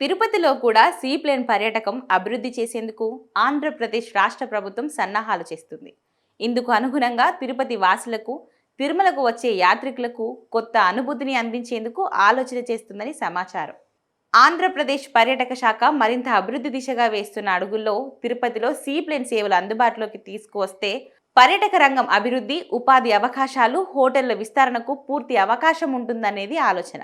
తిరుపతిలో కూడా సీప్లేన్ పర్యాటకం అభివృద్ధి చేసేందుకు ఆంధ్రప్రదేశ్ రాష్ట్ర ప్రభుత్వం సన్నాహాలు చేస్తుంది. ఇందుకు అనుగుణంగా తిరుపతి వాసులకు తిరుమలకు వచ్చే యాత్రికులకు కొత్త అనుభూతిని అందించేందుకు ఆలోచన చేస్తుందని సమాచారం. ఆంధ్రప్రదేశ్ పర్యాటక శాఖ మరింత అభివృద్ధి దిశగా వేస్తున్న అడుగుల్లో తిరుపతిలో సీప్లేన్ సేవలు అందుబాటులోకి తీసుకువస్తే పర్యాటక రంగం అభివృద్ధి ఉపాధి అవకాశాలు హోటళ్ళ విస్తరణకు పూర్తి అవకాశం ఉంటుందనేది ఆలోచన.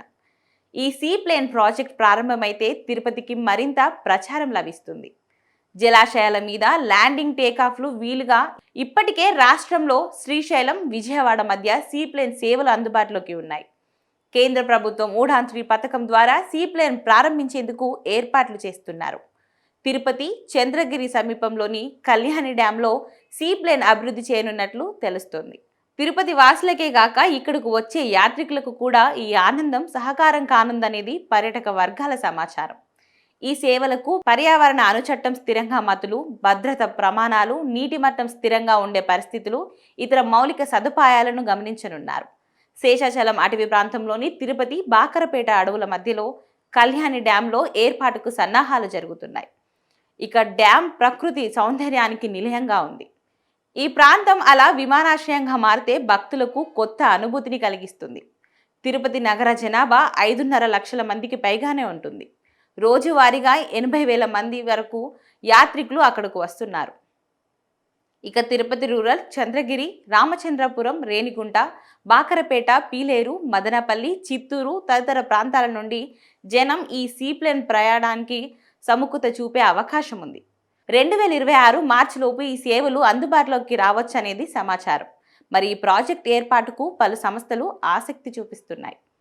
ఈ సీప్లేన్ ప్రాజెక్ట్ ప్రారంభమైతే తిరుపతికి మరింత ప్రచారం లభిస్తుంది. జలాశయాల మీద ల్యాండింగ్ టేకాఫ్లు వీలుగా ఇప్పటికే రాష్ట్రంలో శ్రీశైలం విజయవాడ మధ్య సీప్లేన్ సేవలు అందుబాటులోకి ఉన్నాయి. కేంద్ర ప్రభుత్వం ఊఢాంత్రి పథకం ద్వారా సీప్లేన్ ప్రారంభించేందుకు ఏర్పాట్లు చేస్తున్నారు. తిరుపతి చంద్రగిరి సమీపంలోని కళ్యాణి డ్యాంలో సీప్లేన్ అభివృద్ధి చేయనున్నట్లు తెలుస్తోంది. తిరుపతి వాసులకే గాక ఇక్కడకు వచ్చే యాత్రికులకు కూడా ఈ ఆనందం సహకారం కానుందనేది పర్యాటక వర్గాల సమాచారం. ఈ సేవలకు పర్యావరణ అనుచట్టం స్థిరంగా మతులు భద్రత ప్రమాణాలు నీటి మట్టం స్థిరంగా ఉండే పరిస్థితులు ఇతర మౌలిక సదుపాయాలను గమనించనున్నారు. శేషాచలం అటవీ ప్రాంతంలోని తిరుపతి బాకరపేట అడవుల మధ్యలో కళ్యాణి డ్యాంలో ఏర్పాటుకు సన్నాహాలు జరుగుతున్నాయి. ఇక డ్యాం ప్రకృతి సౌందర్యానికి నిలయంగా ఉంది. ఈ ప్రాంతం అలా విమానాశ్రయంగా మారితే భక్తులకు కొత్త అనుభూతిని కలిగిస్తుంది. తిరుపతి నగర జనాభా ఐదున్నర లక్షల మందికి పైగానే ఉంటుంది. రోజువారీగా ఎనభై వేల మంది వరకు యాత్రికులు అక్కడకు వస్తున్నారు. ఇక తిరుపతి రూరల్ చంద్రగిరి రామచంద్రపురం రేణిగుంట బాకరపేట పీలేరు మదనపల్లి చిత్తూరు తదితర ప్రాంతాల నుండి జనం ఈ సీప్లేన్ ప్రయాణానికి సముఖత చూపే అవకాశం ఉంది. రెండు వేల ఇరవై ఆరు మార్చిలోపు ఈ సేవలు అందుబాటులోకి రావచ్చనేది సమాచారం. మరి ఈ ప్రాజెక్ట్ ఏర్పాటుకు పలు సంస్థలు ఆసక్తి చూపిస్తున్నాయి.